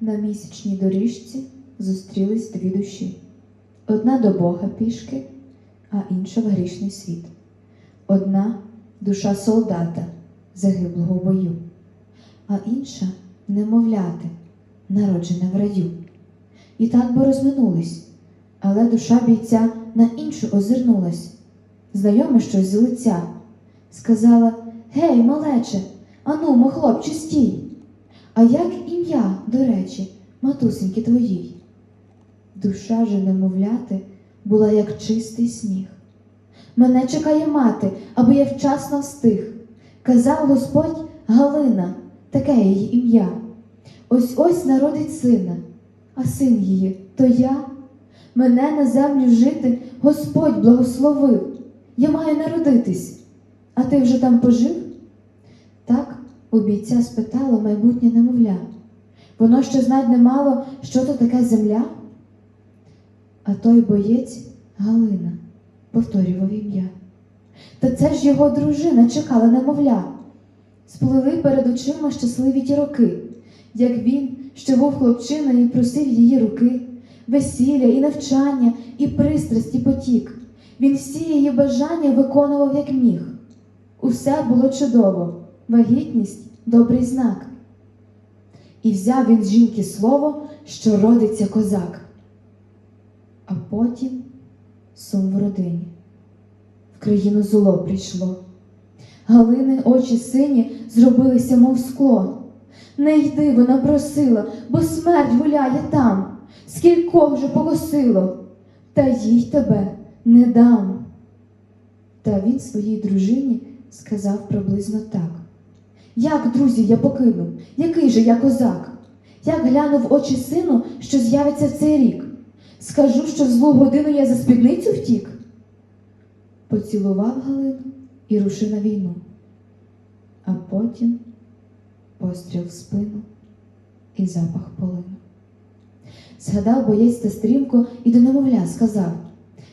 На місячній доріжці зустрілись дві душі. Одна до Бога пішки, а інша в грішний світ. Одна душа солдата, загиблого в бою, а інша немовляти, народжена в раю. І так би розминулись, але душа бійця на іншу озирнулась. Знайоме щось з лиця. Сказала Гей, малече, ану, мо хлопче, стій. А як ім'я, до речі, матусеньки твоїй? Душа же немовляти була, як чистий сніг. Мене чекає мати, аби я вчасно встиг. Казав Господь Галина, таке її ім'я. Ось ось народить сина, а син її то я. Мене на землю жити Господь благословив. Я маю народитись. А ти вже там пожив? У бійця спитало майбутнє немовля. Воно ще знать не мало, що то таке земля. А той боєць Галина повторював ім'я. Та це ж його дружина чекала немовля. Сплили перед очима щасливі ті роки, як він, що був хлопчиною, і просив її руки, весілля і навчання, і пристрасть, і потік. Він всі її бажання виконував, як міг. Усе було чудово, вагітність добрий знак. І взяв він з жінки слово, що родиться козак. А потім сум в родині. В країну зло прийшло. Галини очі сині зробилися, мов скло. Не йди, вона просила, бо смерть гуляє там, скількох вже покосило, та їй тебе не дам. Та він своїй дружині сказав приблизно так. Як, друзі, я покину, який же я козак? Як гляну в очі сину, що з'явиться в цей рік? Скажу, що в злу годину я за спідницю втік. Поцілував Галину і рушив на війну, а потім постріл в спину і запах полину. Згадав боєць та стрімко і до немовля сказав: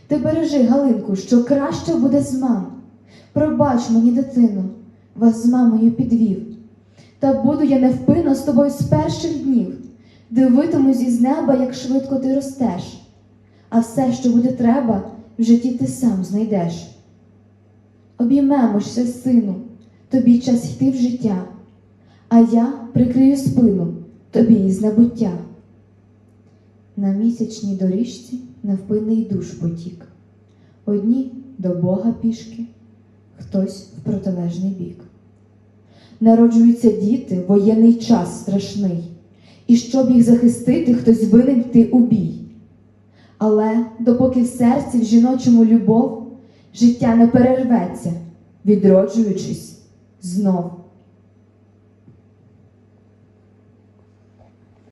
Ти бережи, Галинку, що краще буде з мам. Пробач мені, дитину, вас з мамою підвів. Та буду я невпинно з тобою з перших днів. Дивитимусь із неба, як швидко ти ростеш, а все, що буде треба, в житті ти сам знайдеш. Обіймемося, сину, тобі час йти в життя, а я прикрию спину тобі із небуття. На місячній доріжці невпинний душ потік. Одні до Бога пішки, хтось в протилежний бік. Народжуються діти, воєнний час страшний, і щоб їх захистити, хтось винен йти у бій. Але допоки в серці в жіночому любов, життя не перерветься, відроджуючись знов